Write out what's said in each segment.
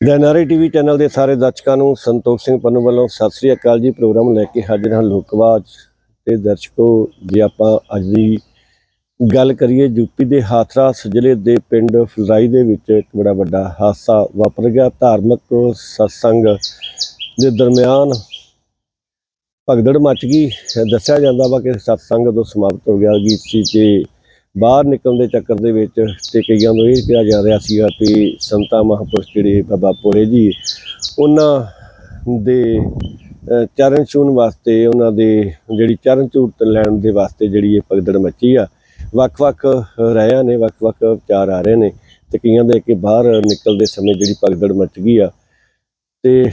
ਡੈਨਰੀ TV channel ਦੇ ਸਾਰੇ ਦਰਸ਼ਕਾਂ ਨੂੰ ਸੰਤੋਖ ਸਿੰਘ ਪੰਨੂ ਵੱਲੋਂ ਸਤਿ ਸ੍ਰੀ ਅਕਾਲ ਜੀ ਪ੍ਰੋਗਰਾਮ ਲੈ ਕੇ ਹਾਜ਼ਰ ਹਾਂ ਲੋਕਵਾਜ ਤੇ ਦਰਸ਼ਕੋ, ਜੇ ਆਪਾਂ ਅੱਜ ਦੀ ਗੱਲ ਕਰੀਏ, ਯੂਪੀ ਦੇ ਹਾਥਰਸ ਜ਼ਿਲ੍ਹੇ ਦੇ ਪਿੰਡ ਫਲਰਾਈ ਦੇ ਵਿੱਚ ਇੱਕ ਬੜਾ ਵੱਡਾ ਹਾਦਸਾ ਵਾਪਰ ਗਿਆ। ਧਾਰਮਿਕ ਸਤਸੰਗ ਦੇ ਦਰਮਿਆਨ ਭਗਦੜ ਮਚ ਗਈ। ਦੱਸਿਆ ਜਾਂਦਾ ਵਾ ਕਿ ਸਤਸੰਗ ਉਦੋਂ ਸਮਾਪਤ ਹੋ ਗਿਆ। ਗੀਤ ਸੀ ਤੇ ਬਾਹਰ ਨਿਕਲਣ ਦੇ ਚੱਕਰ ਦੇ ਵਿੱਚ ਤੇ ਕਈਆਂ ਨੂੰ ਇਹ ਕਿਹਾ ਜਾ ਰਿਹਾ ਸੀਗਾ ਕਿ ਸੰਤਾ ਮਹਾਂਪੁਰਸ਼ ਜਿਹੜੇ ਬਾਬਾ ਪੋਰੇ ਜੀ, ਉਹਨਾਂ ਦੇ ਚਰਨ ਛੂਹਣ ਵਾਸਤੇ, ਉਹਨਾਂ ਦੇ ਜਿਹੜੀ ਚਰਨ ਝੂਟ ਲੈਣ ਦੇ ਵਾਸਤੇ ਜਿਹੜੀ ਇਹ ਭਗਦੜ ਮੱਚੀ ਆ, ਵੱਖ-ਵੱਖ ਰਾਇਆਂ ਨੇ, ਵੱਖ-ਵੱਖ ਵਿਚਾਰ ਆ ਰਹੇ ਨੇ ਤੇ ਕਈਆਂ ਦੇ ਕਿ ਬਾਹਰ ਨਿਕਲਦੇ ਸਮੇਂ ਜਿਹੜੀ ਭਗਦੜ ਮੱਚ ਗਈ ਆ ਤੇ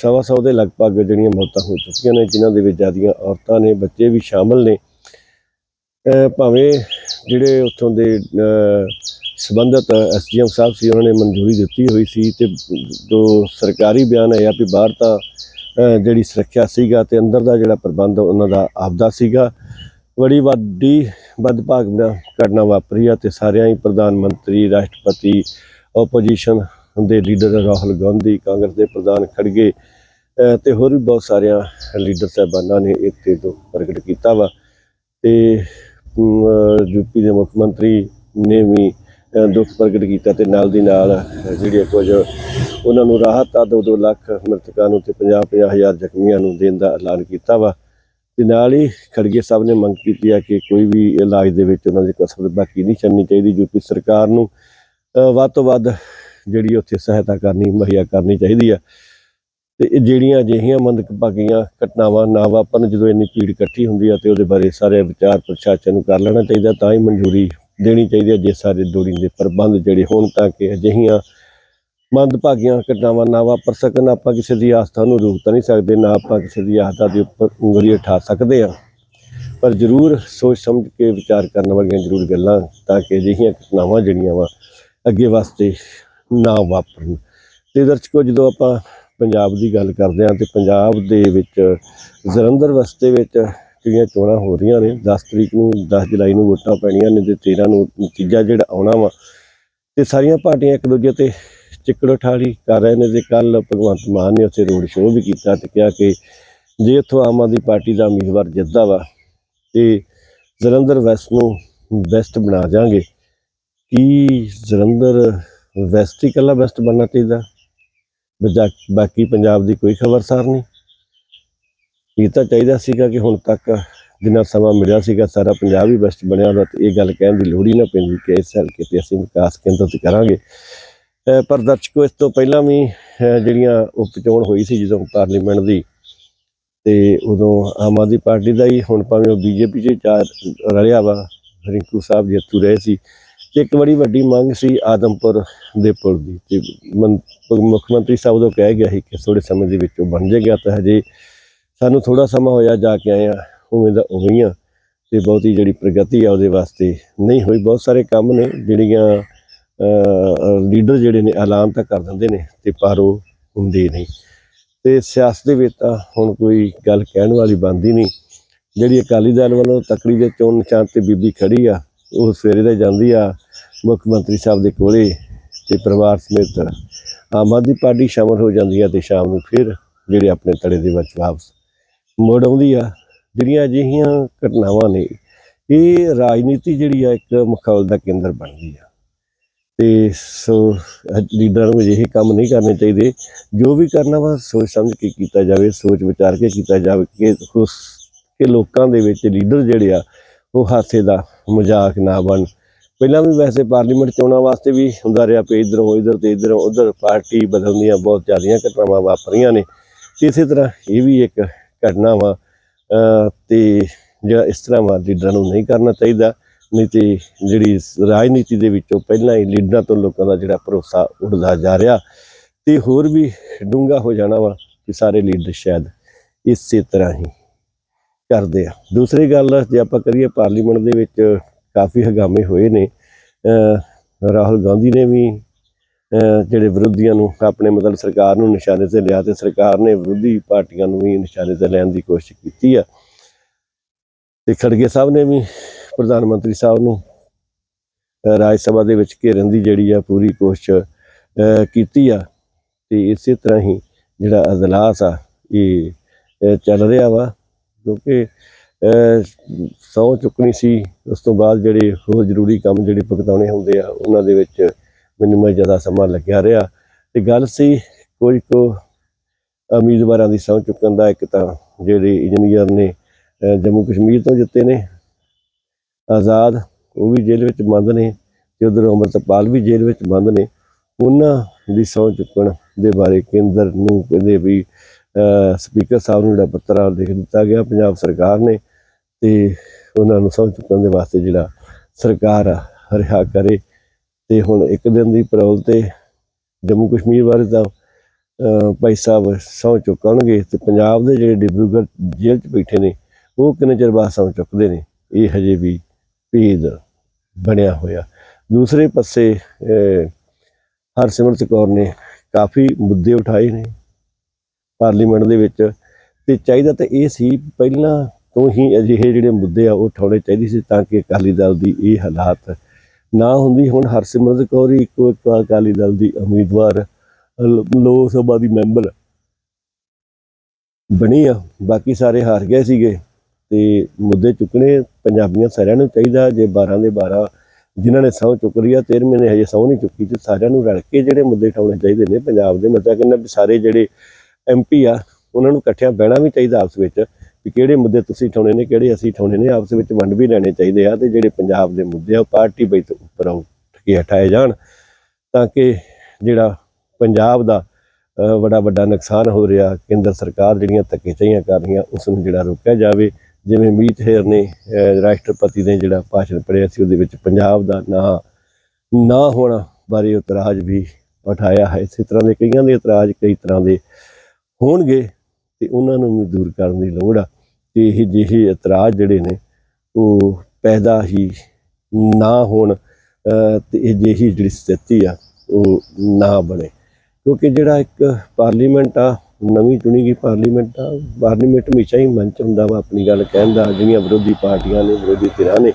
ਸਵਾ ਸੌ ਦੇ ਲਗਭਗ ਜਿਹੜੀਆਂ ਮੌਤਾਂ ਹੋ ਚੁੱਕੀਆਂ ਨੇ, ਜਿਨ੍ਹਾਂ ਦੇ ਵਿੱਚ ਜ਼ਿਆਦੀਆਂ ਔਰਤਾਂ ਨੇ, ਬੱਚੇ ਵੀ ਸ਼ਾਮਲ ਨੇ। ਭਾਵੇਂ ਜਿਹੜੇ ਉੱਥੋਂ ਦੇ ਅਹ, ਸੰਬੰਧਿਤ ਐਸਡੀਐਮ ਸਾਹਿਬ ਸੀ ਉਹਨਾਂ ਨੇ ਮਨਜ਼ੂਰੀ ਦਿੱਤੀ ਹੋਈ ਸੀ ਤੇ ਜੋ ਸਰਕਾਰੀ ਬਿਆਨ ਹੈ ਵੀ ਬਾਹਰ ਤਾਂ ਜਿਹੜੀ ਸੁਰੱਖਿਆ ਸੀਗਾ ਤੇ ਅੰਦਰ ਦਾ ਜਿਹੜਾ ਪ੍ਰਬੰਧ ਉਹਨਾਂ ਦਾ ਆਪਦਾ ਸੀਗਾ ਬੜੀ ਵੱਡੀ ਬਦਭਾਗਨਾ ਘਟਨਾ ਵਾਪਰੀ ਆ ਤੇ ਸਾਰਿਆਂ ਹੀ ਪ੍ਰਧਾਨ ਮੰਤਰੀ ਰਾਸ਼ਟਰਪਤੀ ਆਪੋਜੀਸ਼ਨ ਦੇ ਲੀਡਰ ਰਾਹੁਲ ਗਾਂਧੀ ਕਾਂਗਰਸ ਦੇ ਪ੍ਰਧਾਨ ਖੜਗੇ ਅਹ, ਤੇ ਹੋਰ ਵੀ ਬਹੁਤ ਸਾਰਿਆਂ ਲੀਡਰ ਸਾਹਿਬਾਨਾਂ ਨੇ ਇੱਥੇ ਤੋਂ ਪ੍ਰਗਟ ਕੀਤਾ ਵਾ ਤੇ ਯੂਪੀ ਦੇ ਮੁੱਖ ਮੰਤਰੀ ਨੇ ਵੀ ਦੁੱਖ ਪ੍ਰਗਟ ਕੀਤਾ ਤੇ ਨਾਲ ਦੀ ਨਾਲ ਜਿਹੜੇ ਕੁਝ ਉਹਨਾਂ ਨੂੰ ਰਾਹਤ ਆ ਦੋ ਦੋ ਲੱਖ ਮ੍ਰਿਤਕਾਂ ਨੂੰ ਤੇ 50 50 ਹਜ਼ਾਰ ਜ਼ਖਮੀਆਂ ਨੂੰ ਦੇਣ ਦਾ ਐਲਾਨ ਕੀਤਾ ਵਾ। ਤੇ ਨਾਲ ਹੀ ਖੜਗੇ ਸਾਹਿਬ ਨੇ ਮੰਗ ਕੀਤੀ ਆ ਕਿ ਕੋਈ ਵੀ ਇਲਾਜ ਦੇ ਵਿੱਚ ਉਹਨਾਂ ਦੀ ਕਸਰ ਬਾਕੀ ਨਹੀਂ ਛੱਡਣੀ ਚਾਹੀਦੀ। ਯੂਪੀ ਸਰਕਾਰ ਨੂੰ ਵੱਧ ਤੋਂ ਵੱਧ ਜਿਹੜੀ ਉੱਥੇ ਸਹਾਇਤਾ ਕਰਨੀ, ਮੁਹੱਈਆ ਕਰਨੀ ਚਾਹੀਦੀ ਆ। ਤੇ ਇਹ ਜਿਹੜੀਆਂ ਅਜਿਹੀਆਂ ਮੰਦਭਾਗੀਆਂ ਘਟਨਾਵਾਂ ਨਾ ਵਾਪਰਨ ਜਦੋਂ ਇੰਨੀ ਭੀੜ ਇਕੱਠੀ ਹੁੰਦੀ ਆ ਤੇ ਉਹਦੇ ਬਾਰੇ ਸਾਰੇ ਵਿਚਾਰ ਪ੍ਰਸ਼ਾਸਨ ਨੂੰ ਕਰ ਲੈਣਾ ਚਾਹੀਦਾ, ਤਾਂ ਹੀ ਮਨਜ਼ੂਰੀ ਦੇਣੀ ਚਾਹੀਦੀ ਹੈ ਜੇ ਸਾਰੇ ਦੇ ਪ੍ਰਬੰਧ ਜਿਹੜੇ ਹੋਣ ਤਾਂ ਕਿ ਅਜਿਹੀਆਂ ਮੰਦਭਾਗੀਆਂ ਘਟਨਾਵਾਂ ਨਾ ਵਾਪਰ ਸਕਣ। ਆਪਾਂ ਕਿਸੇ ਦੀ ਆਸਥਾ ਨੂੰ ਰੋਕ ਤਾਂ ਨਹੀਂ ਸਕਦੇ, ਨਾ ਆਪਾਂ ਕਿਸੇ ਦੀ ਆਸਥਾ ਦੇ ਉੱਪਰ ਉਂਗਲੀ ਉਠਾ ਸਕਦੇ ਆ। ਪਰ ਜ਼ਰੂਰ ਸੋਚ ਸਮਝ ਕੇ ਵਿਚਾਰ ਕਰਨ ਵਾਲੀਆਂ ਜ਼ਰੂਰ ਗੱਲਾਂ ਤਾਂ ਕਿ ਅਜਿਹੀਆਂ ਘਟਨਾਵਾਂ ਜਿਹੜੀਆਂ ਵਾ ਅੱਗੇ ਵਾਸਤੇ ਨਾ ਵਾਪਰਨ। ਤੇ ਦਰਸ਼ਕੋ, ਜਦੋਂ ਆਪਾਂ ਪੰਜਾਬ ਦੀ ਗੱਲ ਕਰਦੇ ਹਾਂ ਤੇ ਪੰਜਾਬ ਦੇ ਵਿੱਚ ਜਲੰਧਰ ਵਸਤੇ ਵਿੱਚ ਜਿਹੜੀਆਂ ਚੋਣਾਂ ਹੋ ਰਹੀਆਂ ਨੇ। 10 ਤਰੀਕ ਨੂੰ 10 ਜੁਲਾਈ ਨੂੰ ਵੋਟਾਂ ਪੈਣੀਆਂ ਨੇ ਤੇ 13 ਨੂੰ ਨਤੀਜਾ ਜਿਹੜਾ ਆਉਣਾ ਵਾ। ਤੇ ਸਾਰੀਆਂ ਪਾਰਟੀਆਂ ਇੱਕ ਦੂਜੇ ਤੇ ਚਿੱਕੜੋ ਠਾੜੀ ਕਰ ਰਹੇ ਨੇ ਤੇ ਕੱਲ ਭਗਵੰਤ ਮਾਨ ਨੇ ਉੱਥੇ ਰੋਡ ਸ਼ੋਅ ਵੀ ਕੀਤਾ ਤੇ ਕਿਹਾ ਕਿ ਜੇ ਇੱਥੋਂ ਆਮ ਆਦਮੀ ਪਾਰਟੀ ਦਾ ਉਮੀਦਵਾਰ ਜਿੱਤਦਾ ਵਾ ਤੇ ਜਲੰਧਰ ਵੈਸਟ ਨੂੰ ਬੈਸਟ ਬਣਾ ਜਾਾਂਗੇ ਕੀ ਜਲੰਧਰ ਵੈਸਟ ਹੀ ਇਕੱਲਾ ਬੈਸਟ ਬਣਨਾ ਚਾਹੀਦਾ? ਬਾਕੀ ਪੰਜਾਬ ਦੀ ਕੋਈ ਖਬਰਸਾਰ ਨਹੀਂ। ਇਹ ਤਾਂ ਚਾਹੀਦਾ ਸੀਗਾ ਕਿ ਹੁਣ ਤੱਕ ਜਿੰਨਾ ਸਮਾਂ ਮਿਲਿਆ ਸੀਗਾ, ਸਾਰਾ ਪੰਜਾਬ ਹੀ ਬੈਸਟ ਬਣਿਆ ਹੁੰਦਾ ਤੇ ਇਹ ਗੱਲ ਕਹਿਣ ਦੀ ਲੋੜ ਹੀ ਨਾ ਪੈਂਦੀ ਕਿ ਇਸ ਹਲਕੇ ਤੇ ਅਸੀਂ ਵਿਕਾਸ ਕੇਂਦਰ ਤੇ ਕਰਾਂਗੇ। ਪਰ ਦਰਸ਼ਕੋ, ਇਸ ਤੋਂ ਪਹਿਲਾਂ ਵੀ ਜਿਹੜੀਆਂ ਉਪ ਚੋਣ ਹੋਈ ਸੀ, ਜਦੋਂ ਪਾਰਲੀਮੈਂਟ ਦੀ, ਤੇ ਉਦੋਂ ਆਮ ਆਦਮੀ ਪਾਰਟੀ ਦਾ ਹੀ ਹੁਣ ਭਾਵੇਂ ਉਹ ਬੀਜੇਪੀ 'ਚ ਚਾਰ ਰਲਿਆ ਵਾ, ਰਿੰਕੂ ਸਾਹਿਬ ਜੇਤੂ ਰਹੇ ਸੀ ਤੇ ਇੱਕ ਬੜੀ ਵੱਡੀ ਮੰਗ ਸੀ ਆਦਮਪੁਰ ਦੇ ਪੁਲ ਦੀ ਤੇ ਮੁੱਖ ਮੰਤਰੀ ਸਾਹਿਬ ਤੋਂ ਕਹਿ ਗਿਆ ਸੀ ਕਿ ਥੋੜੇ ਸਮੇਂ ਦੇ ਵਿੱਚ ਉਹ ਬਣ ਜਾਏਗਾ ਤਾਂ ਹਜੇ ਸਾਨੂੰ ਥੋੜਾ ਸਮਾਂ ਹੋਇਆ ਜਾ ਕੇ ਆਏ ਆ ਉਵੇਂ ਦਾ ਉਵੇਂ ਹੀ ਆ ਤੇ ਬਹੁਤੀ ਜਿਹੜੀ ਪ੍ਰਗਤੀ ਆ ਉਹਦੇ ਵਾਸਤੇ ਨਹੀਂ ਹੋਈ। ਬਹੁਤ ਸਾਰੇ ਕੰਮ ਨੇ ਜਿਹੜੀਆਂ ਲੀਡਰ ਜਿਹੜੇ ਨੇ ਐਲਾਨ ਤਾਂ ਕਰ ਦਿੰਦੇ ਨੇ ਤੇ ਪਰ ਉਹ ਹੁੰਦੇ ਨਹੀਂ। ਤੇ ਸਿਆਸਤ ਦੇ ਵਿੱਚ ਤਾਂ ਹੁਣ ਕੋਈ ਗੱਲ ਕਹਿਣ ਵਾਲੀ ਬਣਦੀ ਨਹੀਂ। ਜਿਹੜੀ ਅਕਾਲੀ ਦਲ ਵੱਲੋਂ ਤਕੜੀ ਦੇ ਚੋਣ ਨਿਸ਼ਾਨ ਤੇ ਬੀਬੀ ਖੜੀ ਆ, ਉਹ ਸਵੇਰੇ ਦਾ ਜਾਂਦੀ ਆ ਮੁੱਖ ਮੰਤਰੀ ਸਾਹਿਬ ਦੇ ਕੋਲੇ ਤੇ ਪਰਿਵਾਰ ਸਮੇਤ ਆਮ ਆਦਮੀ ਪਾਰਟੀ ਸ਼ਾਮਲ ਹੋ ਜਾਂਦੀ ਆ ਤੇ ਸ਼ਾਮ ਨੂੰ ਫਿਰ ਜਿਹੜੇ ਆਪਣੇ ਤੜੇ ਦੇ ਵਿੱਚ ਵਾਪਸ ਮੁੜ ਆਉਂਦੀ ਆ। ਜਿਹੜੀਆਂ ਅਜਿਹੀਆਂ ਘਟਨਾਵਾਂ ਨੇ, ਇਹ ਰਾਜਨੀਤੀ ਜਿਹੜੀ ਆ ਇੱਕ ਮਖੌਲ ਦਾ ਕੇਂਦਰ ਬਣਦੀ ਆ। ਤੇ ਸੋ ਲੀਡਰਾਂ ਨੂੰ ਅਜਿਹੇ ਕੰਮ ਨਹੀਂ ਕਰਨੇ ਚਾਹੀਦੇ। ਜੋ ਵੀ ਕਰਨਾ ਵਾ, ਸੋਚ ਸਮਝ ਕੇ ਕੀਤਾ ਜਾਵੇ, ਸੋਚ ਵਿਚਾਰ ਕੇ ਕੀਤਾ ਜਾਵੇ ਕਿ ਉਸ ਕਿ ਲੋਕਾਂ ਦੇ ਵਿੱਚ ਲੀਡਰ ਜਿਹੜੇ ਆ, ਉਹ ਹਾਸੇ ਦਾ ਮਜ਼ਾਕ ਨਾ ਬਣ। ਪਹਿਲਾਂ ਵੀ ਵੈਸੇ ਪਾਰਲੀਮੈਂਟ ਚੋਣਾਂ ਵਾਸਤੇ ਵੀ ਹੁੰਦਾ ਰਿਹਾ ਪੇ ਇਧਰੋਂ ਇਧਰ ਤੇ ਇਧਰੋਂ ਉਧਰ ਪਾਰਟੀ ਬਦਲਦੀਆਂ ਬਹੁਤ ਜ਼ਿਆਦੀਆਂ ਘਟਨਾਵਾਂ ਵਾਪਰੀਆਂ ਨੇ ਤੇ ਇਸੇ ਤਰ੍ਹਾਂ ਇਹ ਵੀ ਇੱਕ ਘਟਨਾ ਵਾ, ਅਹ, ਤੇ ਜਿਹੜਾ ਇਸ ਤਰ੍ਹਾਂ ਵਾ ਲੀਡਰਾਂ ਨੂੰ ਨਹੀਂ ਕਰਨਾ ਚਾਹੀਦਾ, ਨਹੀਂ ਤੇ ਜਿਹੜੀ ਰਾਜਨੀਤੀ ਦੇ ਵਿੱਚੋਂ ਪਹਿਲਾਂ ਹੀ ਲੀਡਰਾਂ ਤੋਂ ਲੋਕਾਂ ਦਾ ਜਿਹੜਾ ਭਰੋਸਾ ਉੱਡਦਾ ਜਾ ਰਿਹਾ ਤੇ ਹੋਰ ਵੀ ਡੂੰਘਾ ਹੋ ਜਾਣਾ ਵਾ ਕਿ ਸਾਰੇ ਲੀਡਰ ਸ਼ਾਇਦ ਇਸੇ ਤਰ੍ਹਾਂ ਹੀ ਕਰਦੇ ਆ। ਦੂਸਰੀ ਗੱਲ ਜੇ ਆਪਾਂ ਕਰੀਏ ਪਾਰਲੀਮੈਂਟ ਦੇ ਵਿੱਚ ਕਾਫੀ ਹਗਾਮੇ ਹੋਏ ਨੇ। ਰਾਹੁਲ ਗਾਂਧੀ ਨੇ ਵੀ ਜਿਹੜੇ ਵਿਰੋਧੀਆਂ ਨੂੰ ਆਪਣੇ ਮਤਲਬ ਸਰਕਾਰ ਨੂੰ ਨਿਸ਼ਾਨੇ ਤੇ ਲਿਆ ਤੇ ਸਰਕਾਰ ਨੇ ਵਿਰੋਧੀ ਪਾਰਟੀਆਂ ਨੂੰ ਵੀ ਨਿਸ਼ਾਨੇ ਤੇ ਲੈਣ ਦੀ ਕੋਸ਼ਿਸ਼ ਕੀਤੀ ਆ। ਤੇ ਖੜਗੇ ਸਾਹਿਬ ਨੇ ਵੀ ਪ੍ਰਧਾਨ ਮੰਤਰੀ ਸਾਹਿਬ ਨੂੰ ਰਾਜ ਸਭਾ ਦੇ ਵਿੱਚ ਘੇਰਨ ਦੀ ਜਿਹੜੀ ਆ ਪੂਰੀ ਕੋਸ਼ਿਸ਼ ਕੀਤੀ ਆ। ਤੇ ਇਸੇ ਤਰ੍ਹਾਂ ਹੀ ਜਿਹੜਾ ਅਜਲਾਸ ਆ, ਇਹ ਚੱਲ ਰਿਹਾ ਵਾ, ਕਿਉਂਕਿ ਸੌ ਚੁੱਕਣੀ ਸੀ, ਉਸ ਤੋਂ ਬਾਅਦ ਜਿਹੜੇ ਹੋਰ ਜ਼ਰੂਰੀ ਕੰਮ ਜਿਹੜੇ ਭੁਗਤਾਉਣੇ ਹੁੰਦੇ ਆ, ਉਹਨਾਂ ਦੇ ਵਿੱਚ ਮੈਨੂੰ ਮੈਂ ਜ਼ਿਆਦਾ ਸਮਾਂ ਲੱਗਿਆ ਰਿਹਾ। ਤੇ ਗੱਲ ਸੀ ਕੁਝ ਕੁ ਉਮੀਦਵਾਰਾਂ ਦੀ ਸਹੁੰ ਚੁੱਕਣ ਦਾ, ਇੱਕ ਤਾਂ ਜਿਹੜੇ ਇੰਜੀਨੀਅਰ ਨੇ ਜੰਮੂ ਕਸ਼ਮੀਰ ਤੋਂ ਜਿੱਤੇ ਨੇ, ਆਜ਼ਾਦ, ਉਹ ਵੀ ਜੇਲ੍ਹ ਵਿੱਚ ਬੰਦ ਨੇ ਤੇ ਉਧਰ ਅੰਮ੍ਰਿਤਪਾਲ ਵੀ ਜੇਲ੍ਹ ਵਿੱਚ ਬੰਦ ਨੇ। ਉਹਨਾਂ ਦੀ ਸਹੁੰ ਚੁੱਕਣ ਦੇ ਬਾਰੇ ਕੇਂਦਰ ਨੂੰ ਕਹਿੰਦੇ ਵੀ ਸਪੀਕਰ ਸਾਹਿਬ ਨੂੰ ਜਿਹੜਾ ਪੱਤਰ ਲਿਖ ਦਿੱਤਾ ਗਿਆ, ਪੰਜਾਬ ਸਰਕਾਰ ਨੇ। ਤੇ ਉਹਨਾਂ ਨੂੰ ਸਹੁੰ ਚੁੱਕਣ ਦੇ ਵਾਸਤੇ ਜਿਹੜਾ ਸਰਕਾਰ ਆ, ਰਿਹਾ ਕਰੇ। ਤੇ ਹੁਣ ਇੱਕ ਦਿਨ ਦੀ ਪੈਰੋਲ ਤੇ ਜੰਮੂ ਕਸ਼ਮੀਰ ਬਾਰੇ ਤਾਂ ਭਾਈ ਸਾਹਿਬ ਸਹੁੰ ਚੁੱਕਣਗੇ ਤੇ ਪੰਜਾਬ ਦੇ ਜਿਹੜੇ ਡਿਬਰੂਗੜ੍ਹ ਜੇਲ੍ਹ 'ਚ ਬੈਠੇ ਨੇ, ਉਹ ਕਿੰਨੇ ਚਿਰ ਬਾਅਦ ਸਹੁੰ ਚੁੱਕਦੇ ਨੇ? ਇਹ ਹਜੇ ਵੀ ਭੇਦ ਬਣਿਆ ਹੋਇਆ। ਦੂਸਰੇ ਪਾਸੇ ਹਰਸਿਮਰਤ ਕੌਰ ਨੇ ਕਾਫੀ ਮੁੱਦੇ ਉਠਾਏ ਨੇ ਪਾਰਲੀਮੈਂਟ ਦੇ ਵਿੱਚ। ਤੇ ਚਾਹੀਦਾ ਤਾਂ ਇਹ ਸੀ, ਪਹਿਲਾਂ ਤੋਂ ਹੀ ਅਜਿਹੇ ਜਿਹੜੇ ਮੁੱਦੇ ਆ ਉਹ ਉਠਾਉਣੇ ਚਾਹੀਦੇ ਸੀ ਤਾਂ ਕਿ ਅਕਾਲੀ ਦਲ ਦੀ ਇਹ ਹਾਲਾਤ ਨਾ ਹੁੰਦੀ। ਹੁਣ ਹਰਸਿਮਰਤ ਕੌਰ ਹੀ ਇੱਕੋ ਇੱਕ ਅਕਾਲੀ ਦਲ ਦੀ ਉਮੀਦਵਾਰ ਲੋਕ ਸਭਾ ਦੀ ਮੈਂਬਰ ਬਣੀ ਆ। ਬਾਕੀ ਸਾਰੇ ਹਾਰ ਗਏ ਸੀਗੇ ਤੇ ਮੁੱਦੇ ਚੁੱਕਣੇ ਪੰਜਾਬੀਆਂ ਸਾਰਿਆਂ ਨੂੰ ਚਾਹੀਦਾ। ਜੇ 12 ਦੇ 12 ਜਿਨ੍ਹਾਂ ਨੇ ਸਹੁੰ ਚੁੱਕ ਲਈ ਆ 13ਵੇਂ ਨੇ ਹਜੇ ਸਹੁੰ ਨਹੀਂ ਚੁੱਕੀ ਤੇ ਸਾਰਿਆਂ ਨੂੰ ਰਲ ਕੇ ਜਿਹੜੇ ਮੁੱਦੇ ਉਠਾਉਣੇ ਚਾਹੀਦੇ ਨੇ ਪੰਜਾਬ ਦੇ ਮੈਂ ਤਾਂ ਕਹਿੰਦਾ ਵੀ ਸਾਰੇ ਜਿਹੜੇ ਐਮਪੀ ਆ, ਉਹਨਾਂ ਨੂੰ ਇਕੱਠਿਆਂ ਬਹਿਣਾ ਵੀ ਚਾਹੀਦਾ ਆਪਸ ਵਿੱਚ। ਵੀ ਕਿਹੜੇ ਮੁੱਦੇ ਤੁਸੀਂ ਉਠਾਉਣੇ ਨੇ, ਕਿਹੜੇ ਅਸੀਂ ਉਠਾਉਣੇ ਨੇ, ਆਪਸ ਵਿੱਚ ਵੰਡ ਵੀ ਲੈਣੇ ਚਾਹੀਦੇ ਆ ਤੇ ਜਿਹੜੇ ਪੰਜਾਬ ਦੇ ਮੁੱਦੇ ਆ ਉਹ ਪਾਰਟੀ ਬਈ ਤੋਂ ਉੱਪਰ ਉੱਠ ਕੇ ਹਟਾਏ ਜਾਣ ਤਾਂ ਕਿ ਜਿਹੜਾ ਪੰਜਾਬ ਦਾ ਬੜਾ ਵੱਡਾ ਨੁਕਸਾਨ ਹੋ ਰਿਹਾ, ਕੇਂਦਰ ਸਰਕਾਰ ਜਿਹੜੀਆਂ ਧੱਕੇਸ਼ਾਹੀਆਂ ਕਰ ਰਹੀਆਂ ਉਸ ਨੂੰ ਜਿਹੜਾ ਰੋਕਿਆ ਜਾਵੇ, ਜਿਵੇਂ ਮੀਤ ਹੇਰ ਨੇ ਰਾਸ਼ਟਰਪਤੀ ਨੇ ਜਿਹੜਾ ਭਾਸ਼ਣ ਪੜ੍ਹਿਆ ਸੀ, ਉਹਦੇ ਵਿੱਚ ਪੰਜਾਬ ਦਾ ਨਾਂ, ਨਾ ਹੋਣਾ ਬਾਰੇ ਇਤਰਾਜ਼ ਵੀ ਉਠਾਇਆ ਹੈ। ਇਸੇ ਤਰ੍ਹਾਂ ਦੇ ਕਈਆਂ ਦੇ ਇਤਰਾਜ਼ ਕਈ ਤਰ੍ਹਾਂ ਦੇ ਹੋਣਗੇ ਤੇ ਉਹਨਾਂ ਨੂੰ ਵੀ ਦੂਰ ਕਰਨ ਦੀ ਲੋੜ ਆ। ਤੇ ਇਹ ਜਿਹੇ ਇਤਰਾਜ਼ ਜਿਹੜੇ ਨੇ ਉਹ ਪੈਦਾ ਹੀ ਨਾ ਹੋਣ ਅ, ਤੇ ਇਹ ਜਿਹੀ ਜਿਹੜੀ ਸਥਿਤੀ ਆ ਉਹ ਨਾ ਬਣੇ। ਕਿਉਂਕਿ ਜਿਹੜਾ ਇੱਕ ਪਾਰਲੀਮੈਂਟ ਆ ਨਵੀਂ ਚੁਣੀ ਗਈ ਪਾਰਲੀਮੈਂਟ ਆ ਪਾਰਲੀਮੈਂਟ ਹਮੇਸ਼ਾ ਹੀ ਮੰਚ ਹੁੰਦਾ ਵਾ ਆਪਣੀ ਗੱਲ ਕਹਿਣ ਦਾ ਜਿਹੜੀਆਂ ਵਿਰੋਧੀ ਪਾਰਟੀਆਂ ਨੇ ਵਿਰੋਧੀ ਧਿਰਾਂ ਨੇ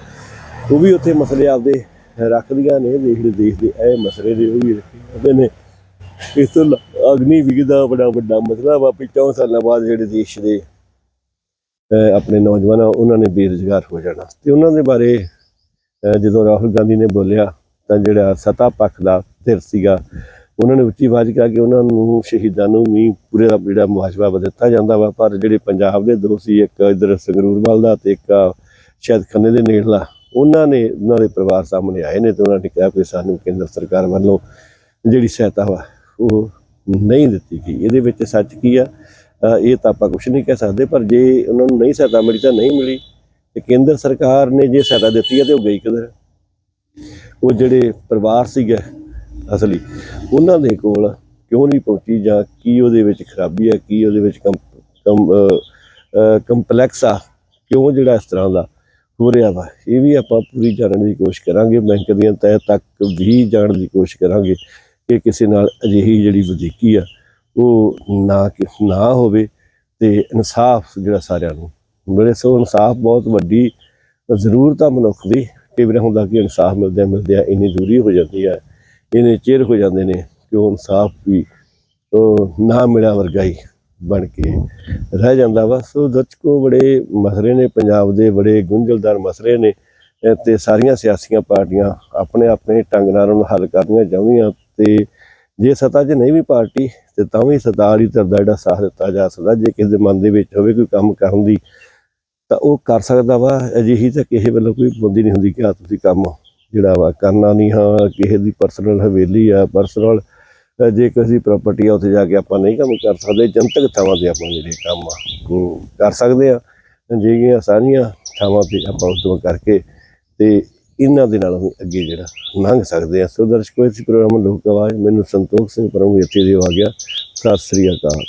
ਉਹ ਵੀ ਉੱਥੇ ਮਸਲੇ ਆਪਦੇ ਰੱਖਦੀਆਂ ਨੇ ਦੇਸ਼ ਦੇ ਦੇਸ਼ ਦੇ ਇਹ ਮਸਲੇ ਦੇ ਉਹ ਵੀ ਰੱਖਦੇ ਨੇ। ਇਸ ਤੋਂ ਇਲਾ- ਅਗਨੀ ਵੀਰ ਦਾ ਬੜਾ ਵੱਡਾ ਮਸਲਾ ਵਾ ਵੀ 4 ਸਾਲਾਂ ਬਾਅਦ ਜਿਹੜੇ ਦੇਸ਼ ਦੇ ਆਪਣੇ ਨੌਜਵਾਨ, ਉਹਨਾਂ ਨੇ ਬੇਰੁਜ਼ਗਾਰ ਹੋ ਜਾਣਾ। ਤੇ ਉਹਨਾਂ ਦੇ ਬਾਰੇ ਜਦੋਂ ਰਾਹੁਲ ਗਾਂਧੀ ਨੇ ਬੋਲਿਆ, ਤਾਂ ਜਿਹੜਾ ਸਤਾ ਪੱਖ ਦਾ ਧਿਰ ਸੀਗਾ, ਉਹਨਾਂ ਨੇ ਉੱਚੀ ਆਵਾਜ਼ ਕਿਹਾ ਕਿ ਉਹਨਾਂ ਨੂੰ ਸ਼ਹੀਦਾਂ ਨੂੰ ਵੀ ਪੂਰੇ ਦਾ ਜਿਹੜਾ ਮੁਆਵਜ਼ਾ ਵਾ ਦਿੱਤਾ ਜਾਂਦਾ ਵਾ। ਪਰ ਜਿਹੜੇ ਪੰਜਾਬ ਦੇ ਦੋ ਸੀ, ਇੱਕ ਇਧਰ ਸੰਗਰੂਰਵਾਲ ਦਾ ਤੇ ਇੱਕ, ਸ਼ਾਇਦ ਖੰਨੇ ਦੇ ਨੇੜਲਾ, ਉਹਨਾਂ ਨੇ, ਉਹਨਾਂ ਦੇ ਪਰਿਵਾਰ ਸਾਹਮਣੇ ਆਏ ਨੇ ਤੇ ਉਹਨਾਂ ਨੇ ਕਿਹਾ ਕਿ ਸਾਨੂੰ ਕੇਂਦਰ ਸਰਕਾਰ ਵੱਲੋਂ ਜਿਹੜੀ ਸਹਾਇਤਾ ਵਾ, ਉਹ ਨਹੀਂ ਦਿੱਤੀ ਗਈ। ਇਹਦੇ ਵਿੱਚ ਸੱਚ ਕੀ ਆ? ਇਹ ਤਾਂ ਆਪਾਂ ਕੁਝ ਨਹੀਂ ਕਹਿ ਸਕਦੇ, ਪਰ ਜੇ ਉਹਨਾਂ ਨੂੰ ਨਹੀਂ ਸਹਾਇਤਾ ਮਿਲੀ ਤਾਂ ਨਹੀਂ ਮਿਲੀ। ਤੇ ਕੇਂਦਰ ਸਰਕਾਰ ਨੇ ਜੇ ਸਹਾਇਤਾ ਦਿੱਤੀ ਹੈ ਤੇ ਉਹ ਗਈ ਕਿਧਰ? ਉਹ ਜਿਹੜੇ ਪਰਿਵਾਰ ਸੀਗੇ ਅਸਲੀ, ਉਹਨਾਂ ਦੇ ਕੋਲ ਕਿਉਂ ਨਹੀਂ ਪਹੁੰਚੀ ਜਾਂ ਕੀ ਉਹਦੇ ਵਿੱਚ ਖਰਾਬੀ ਆ ਕੀ ਉਹਦੇ ਵਿੱਚ ਕੰਪਲੈਕਸ ਆ, ਕਿਉਂ ਜਿਹੜਾ ਇਸ ਤਰ੍ਹਾਂ ਦਾ ਹੋ ਰਿਹਾ ਵਾ? ਇਹ ਵੀ ਆਪਾਂ ਪੂਰੀ ਜਾਣਨ ਦੀ ਕੋਸ਼ਿਸ਼ ਕਰਾਂਗੇ, ਬੈਂਕ ਦੀਆਂ ਤਹਿ ਤੱਕ ਵੀ ਜਾਣ ਦੀ ਕੋਸ਼ਿਸ਼ ਕਰਾਂਗੇ ਕਿ ਕਿਸੇ ਨਾਲ ਅਜਿਹੀ ਜਿਹੜੀ ਵਧੀਕੀ ਆ ਉਹ ਨਾ ਕਿ, ਨਾ ਹੋਵੇ ਤੇ ਇਨਸਾਫ ਜਿਹੜਾ ਸਾਰਿਆਂ ਨੂੰ। ਮਿਲੇ ਸੋ ਇਨਸਾਫ ਬਹੁਤ ਵੱਡੀ ਜ਼ਰੂਰਤ ਆ ਮਨੁੱਖ ਦੀ ਕਈ ਵਾਰ ਹੁੰਦਾ ਕਿ ਇਨਸਾਫ ਮਿਲਦਿਆਂ ਮਿਲਦਿਆਂ ਇੰਨੀ ਦੂਰੀ ਹੋ ਜਾਂਦੀ ਆ, ਇੰਨੇ ਚਿਰ ਹੋ ਜਾਂਦੇ ਨੇ ਕਿ ਉਹ ਇਨਸਾਫ ਵੀ ਨਾ ਮਿਲਿਆ ਵਰਗਾ ਹੀ ਬਣ ਕੇ ਰਹਿ ਜਾਂਦਾ ਵਾ। ਸੋ ਦਰਸ਼ਕੋ ਬੜੇ ਮਸਲੇ ਨੇ, ਪੰਜਾਬ ਦੇ ਬੜੇ ਗੁੰਝਲਦਾਰ ਮਸਲੇ ਨੇ ਅਹ ਤੇ ਸਾਰੀਆਂ ਸਿਆਸੀਆਂ ਪਾਰਟੀਆਂ ਆਪਣੇ ਆਪਣੇ ਢੰਗ ਨਾਲ ਉਹਨੂੰ ਹੱਲ ਕਰਨੀਆਂ ਚਾਹੁੰਦੀਆਂ ਤੇ ਜੇ ਸੱਤਾ 'ਚ ਨਹੀਂ ਵੀ ਪਾਰਟੀ, ਤੇ ਤਾਂ ਵੀ ਸੱਤਾ ਵਾਲੀ ਧਿਰ ਦਾ ਜਿਹੜਾ ਸਾਥ ਦਿੱਤਾ ਜਾ ਸਕਦਾ। ਜੇ ਕਿਸੇ ਦੇ ਮਨ ਦੇ ਵਿੱਚ ਹੋਵੇ ਕੋਈ ਕੰਮ ਕਰਨ ਦੀ, ਤਾਂ ਉਹ ਕਰ ਸਕਦਾ ਵਾ। ਅਜਿਹੀ ਤਾਂ ਕਿਸੇ ਵੱਲੋਂ ਕੋਈ ਪਾਬੰਦੀ ਨਹੀਂ ਹੁੰਦੀ ਕਿ ਆ ਤੁਸੀਂ ਕੰਮ ਜਿਹੜਾ ਵਾ ਕਰਨਾ ਨਹੀਂ, ਹਾਂ, ਕਿਸੇ ਦੀ ਪਰਸਨਲ ਹਵੇਲੀ ਆ ਪਰਸਨਲ ਜੇ ਕਿਸੇ ਦੀ ਪ੍ਰਾਪਰਟੀ ਆ, ਉੱਥੇ ਜਾ ਕੇ ਆਪਾਂ ਨਹੀਂ ਕੰਮ ਕਰ ਸਕਦੇ। ਜਨਤਕ ਥਾਵਾਂ ਤੇ ਆਪਾਂ ਜਿਹੜੇ ਕੰਮ ਆ, ਉਹ ਕਰ ਸਕਦੇ ਆ। ਜਿਹੜੀਆਂ ਸਾਰੀਆਂ ਥਾਵਾਂ ਤੇ ਆਪਾਂ ਉਦੋਂ ਕਰਕੇ ਤੇ ਇਹਨਾਂ ਦੇ ਨਾਲ ਅਸੀਂ ਅੱਗੇ ਜਿਹੜਾ ਲੰਘ ਸਕਦੇ ਆ ਸੋ ਦਰਸ਼ਕੋ, ਇਸ ਪ੍ਰੋਗਰਾਮ ਲੋਕ ਆਵਾਜ਼, ਮੈਨੂੰ ਸੰਤੋਖ ਸਿੰਘ ਪਰਮ ਇੱਥੇ ਦੇ ਆ ਗਿਆ ਸਤਿ ਸ੍ਰੀ ਅਕਾਲ।